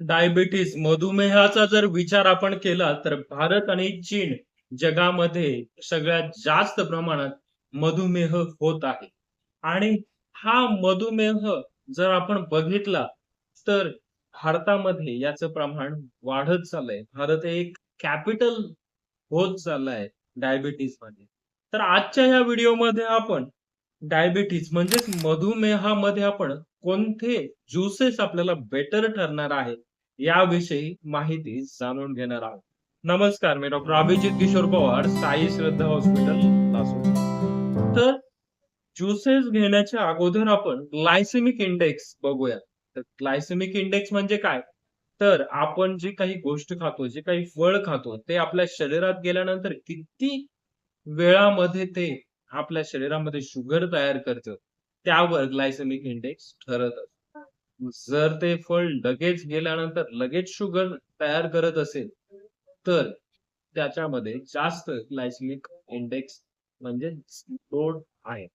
Diabetes मधुमेहाचा जर विचार आपण केला तर भारत आणि चीन जगामध्ये सगळ्यात जास्त प्रमाणात मधुमेह होत आहे. आणि हा मधुमेह जर आपण बघितला तर भारतामध्ये याचं प्रमाण वाढत चाललंय. भारत एक कॅपिटल होत चाललाय डायबिटीजमध्ये तर आजच्या या व्हिडिओमध्ये आपण डायबिटीज म्हणजेच मधुमेहामध्ये आपण कोणते ज्युसेस आपल्याला बेटर ठरणार आहे याविषयी माहिती जाणून घेणार आहोत. नमस्कार मी डॉक्टर अभिजित किशोर पवार साई श्रद्धा हॉस्पिटल लासूर तर ज्युसेस घेण्याच्या अगोदर आपण ग्लायसेमिक इंडेक्स बघूया तर ग्लायसेमिक इंडेक्स म्हणजे काय? तर आपण जे काही गोष्ट खातो जे काही फळ खातो ते आपल्या शरीरात गेल्यानंतर किती वेळामध्ये ते आपल्या शरीरामध्ये शुगर तयार करतं त्यावर ग्लायसेमिक इंडेक्स ठरत असतो जर ते फळ लगेच गेल्यानंतर लगेच शुगर तयार करत असेल तर त्याच्यामध्ये जास्त ग्लायसिमिक इंडेक्स म्हणजे लोड आहे.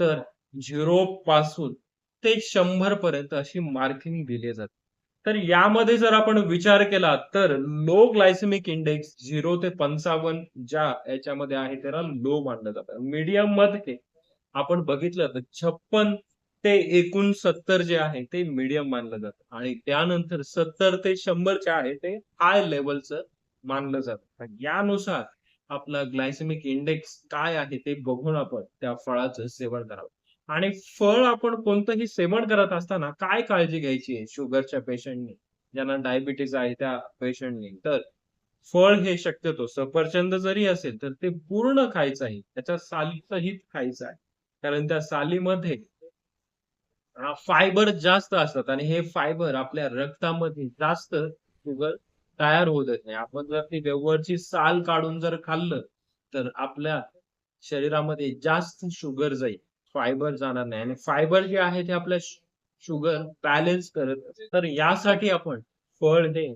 तर झिरो पासून ते शंभर पर्यंत अशी मार्किंग दिली जाते. तर यामध्ये जर आपण विचार केला तर लो ग्लायसेमिक इंडेक्स झिरो ते पंचावन्न ज्या याच्यामध्ये आहे त्याला लो मानलं जातं. मीडियममध्ये आपण बघितलं तर छप्पन ते एकूण सत्तर जे आहे ते मीडियम मानलं जातं. आणि त्यानंतर सत्तर ते शंभरचे आहे ते हाय लेवलचं मानलं जातं. यानुसार आपला ग्लायसेमिक इंडेक्स काय आहे ते बघून आपण त्या फळाचं सेवन करावं. आणि फळ आपण कोणतंही सेवन करत असताना काय काळजी घ्यायची आहे? शुगरच्या पेशंटनी ज्यांना डायबिटीज आहे त्या पेशंटनी तर फळ हे शक्यतो सफरचंद जरी असेल तर ते पूर्ण खायचं आहे. त्याच्या सालीसहित खायचं आहे. कारण त्या सालीमध्ये फायबर जास्त असतात आणि हे फायबर आपल्या रक्तामध्ये जास्त शुगर तयार होत नाही आपण जर ती व्यवहारची साल काढून जर खाल्लं तर आपल्या शरीरामध्ये जास्त शुगर जाईल. फायबर जाणार नाही. आणि फायबर जे आहे ते आपल्या शुगर बॅलन्स करत तर यासाठी आपण फळ हे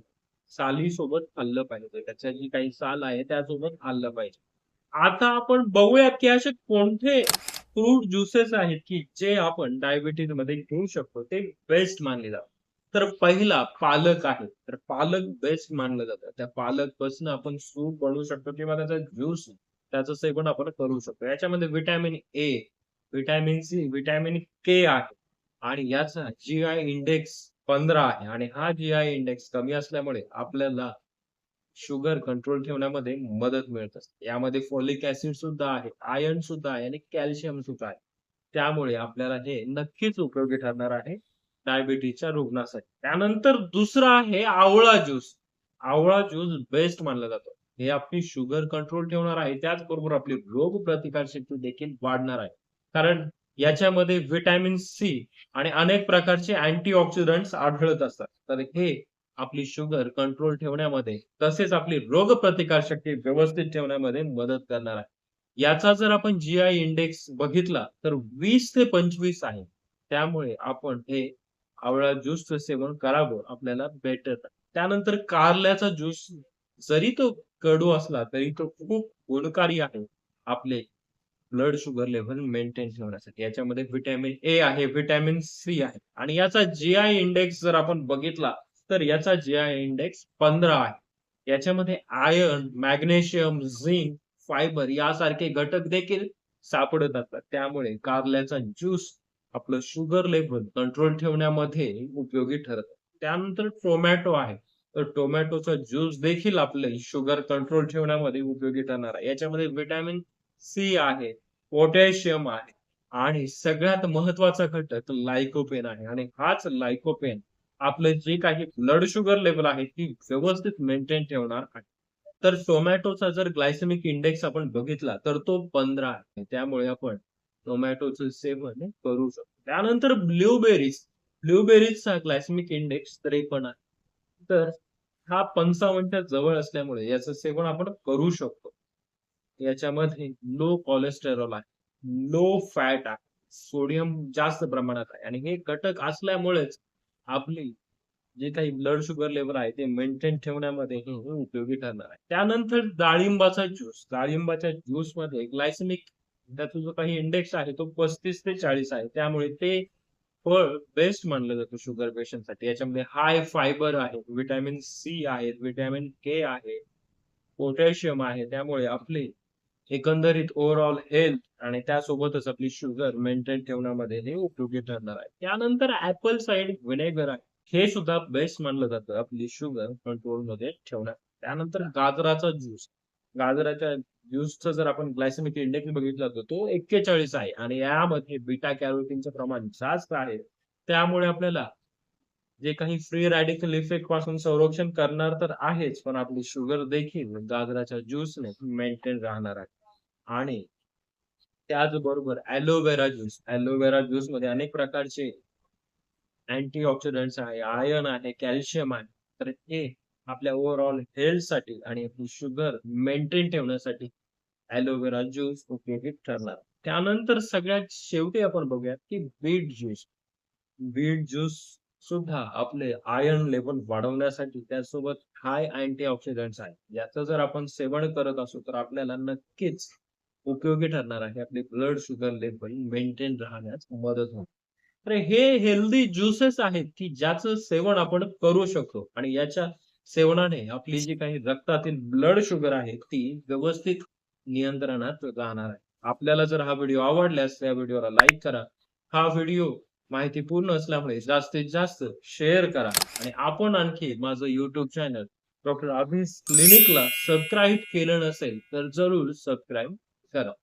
साली सोबत खाल्लं पाहिजे. त्याच्या जी काही साल आहे त्यासोबत खाल्लं पाहिजे. आता आपण बघूयात की असे कोणते फ्रूट ज्युसेस आहेत की जे आपण डायबिटीजमध्ये घेऊ शकतो ते बेस्ट मानले जातात. तर पहिला पालक आहे. तर पालक बेस्ट मानलं जातं. त्या पालकपासून आपण सूप बनवू शकतो किंवा त्याचा ज्यूस त्याचं सेवन आपण करू शकतो. याच्यामध्ये vitamin A vitamin C vitamin K आहे. आणि याचा जी आय इंडेक्स पंधरा आहे. आणि हा जी आय इंडेक्स कमी असल्यामुळे आपल्याला शुगर कंट्रोल ठेवण्यामध्ये मदत मिळत असते. यामध्ये फॉलिक ऍसिड सुद्धा आहे आयर्न सुद्धा आहे आणि कॅल्शियम सुद्धा आहे. त्यामुळे आपल्याला हे नक्कीच उपयोगी ठरणार आहे डायबिटीजच्या रुग्णासाठी. त्यानंतर दुसरा आहे आवळा ज्यूस. आवळा ज्यूस बेस्ट मानला जातो. हे आपली शुगर कंट्रोल ठेवणार आहे. त्याचबरोबर आपली रोग प्रतिकार शक्ती देखील वाढणार आहे. कारण याच्यामध्ये व्हिटॅमिन सी आणि अनेक प्रकारचे अँटीऑक्सिडंट्स आढळत असतात. तर हे आपली शुगर कंट्रोल ठेवण्यामध्ये तसेच आपली रोग शक्ती व्यवस्थित ठेवण्यामध्ये मदत करणार आहे. याचा जर आपण जी आय इंडेक्स बघितला तर वीस ते पंचवीस आहे. त्यामुळे आपण हे आवळा ज्यूसचं सेवन करावं आपल्याला बेटर त्यानंतर कारल्याचा ज्यूस जरी तो कडू असला तरी तो खूप गुणकारी आहे. आपले ब्लड शुगर लेव्हल मेंटेन ठेवण्यासाठी. याच्यामध्ये व्हिटॅमिन ए आहे व्हिटॅमिन सी आहे. आणि याचा जी आय इंडेक्स जर आपण बघितला तर याचा जी आय इंडेक्स पंधरा आहे. याच्यामध्ये आयर्न मॅग्नेशियम झिंक फायबर यासारखे घटक देखील सापडत असतात. त्यामुळे कारल्याचा ज्यूस आपलं शुगर लेवल कंट्रोल ठेवण्यामध्ये उपयोगी ठरत त्यानंतर टोमॅटो आहे. तर टोमॅटोचा ज्यूस देखील आपले शुगर कंट्रोल ठेवण्यामध्ये उपयोगी ठरणार आहे. याच्यामध्ये व्हिटॅमिन सी आहे पोटॅशियम आहे आणि सगळ्यात महत्त्वाचा घटक लायकोपेन आहे. आणि हाच लायकोपेन आपलं जे काही ब्लड शुगर लेवल आहे ती व्यवस्थित मेंटेन ठेवणार आहे. तर टोमॅटोचा जर ग्लायसेमिक इंडेक्स आपण बघितला तर तो पंधरा आहे. त्यामुळे आपण टोमॅटोचं सेवन करू शकतो. त्यानंतर ब्ल्यूबेरीज ब्ल्यूबेरीजचा ग्लायसेमिक इंडेक्स त्रेपन्न आहे. तर हा पंचावन्नच्या जवळ असल्यामुळे याचं सेवन आपण करू शकतो. याच्यामध्ये लो कोलेस्टेरॉल आहे. लो फॅट आहे. सोडियम जास्त प्रमाणात आहे. आणि हे घटक असल्यामुळेच आपली जे काही ब्लड शुगर लेवल आहे ते मेंटेन ठेवण्यामध्ये हे उपयोगी ठरणार आहे त्यानंतर डाळिंबाचा ज्यूस डाळिंबाच्या ज्यूसमध्ये ग्लायसेमिक त्याचा जो काही इंडेक्स आहे तो पस्तीस ते चाळीस आहे त्यामुळे ते फळ बेस्ट मानलं जातं शुगर पेशंटसाठी. याच्यामध्ये हाय फायबर आहे, व्हिटॅमिन सी आहेत, व्हिटॅमिन के आहे, पोटॅशियम आहे. त्यामुळे आपली एकंदरीत ओव्हरऑल हेल्थ आणि त्यासोबतच आपली शुगर मेंटेन ठेवण्यामध्ये हे उपयोगी ठरणार आहे. त्यानंतर ऍपल साईड व्हिनेगर आहे. हे सुद्धा बेस्ट मानलं जातं आपली शुगर कंट्रोलमध्ये ठेवण्यात. त्यानंतर गाजराचा ज्यूस. गाजराच्या ज्यूसचं जर आपण ग्लायसेमिक इंडेक्स बघितला तर तो 41 आहे आणि यामध्ये बीटा कॅरोटीनचं प्रमाण जास्त आहे. त्यामुळे आपल्याला जे काही फ्री रॅडिकल इफेक्टपासून संरक्षण करणार तर आहेच, पण आपली शुगर देखील गाजराच्या ज्यूसने मेंटेन राहणार आहे. आणि त्याचबरोबर एलोवेरा ज्यूस. एलोवेरा ज्यूसमध्ये अनेक प्रकारचे अँटी ऑक्सिडंट्स आहे, आयर्न आहे, कॅल्शियम आहे. तर हे आपल्या ओव्हरऑल हेल्थसाठी आणि आपली शुगर मेंटेन ठेवण्यासाठी एलोवेरा ज्यूस उपयोगी ठरणार. त्यानंतर सगळ्यात शेवटी आपण बघूयात, की बीट ज्यूस. बीट ज्यूस सुद्धा आपले आयर्न लेवल वाढवण्यासाठी त्यासोबत हाय अँटी ऑक्सिडंट्स आहेत. याचं जर आपण सेवन करत असू तर आपल्याला नक्कीच उपयोगी ठरणार आहे. आपली ब्लड शुगर लेवल मेंटेन राहण्यास मदत होईल. तर हे हेल्दी ज्युसेस आहेत, की ज्याचं सेवन आपण करू शकतो आणि याच्या सेवनाने आपली जी काही रक्तातील ब्लड शुगर आहे ती व्यवस्थित नियंत्रणात राहणार आहे. आपल्याला जर हा व्हिडिओ आवडल्यास या व्हिडिओला लाईक करा. हा व्हिडिओ माहितीपूर्ण असल्यामुळे जास्तीत जास्त शेअर करा आणि आपण आणखी माझं युट्यूब चॅनल डॉक्टर अभिस क्लिनिकला सबस्क्राईब केलं नसेल तर जरूर सबस्क्राईब करा.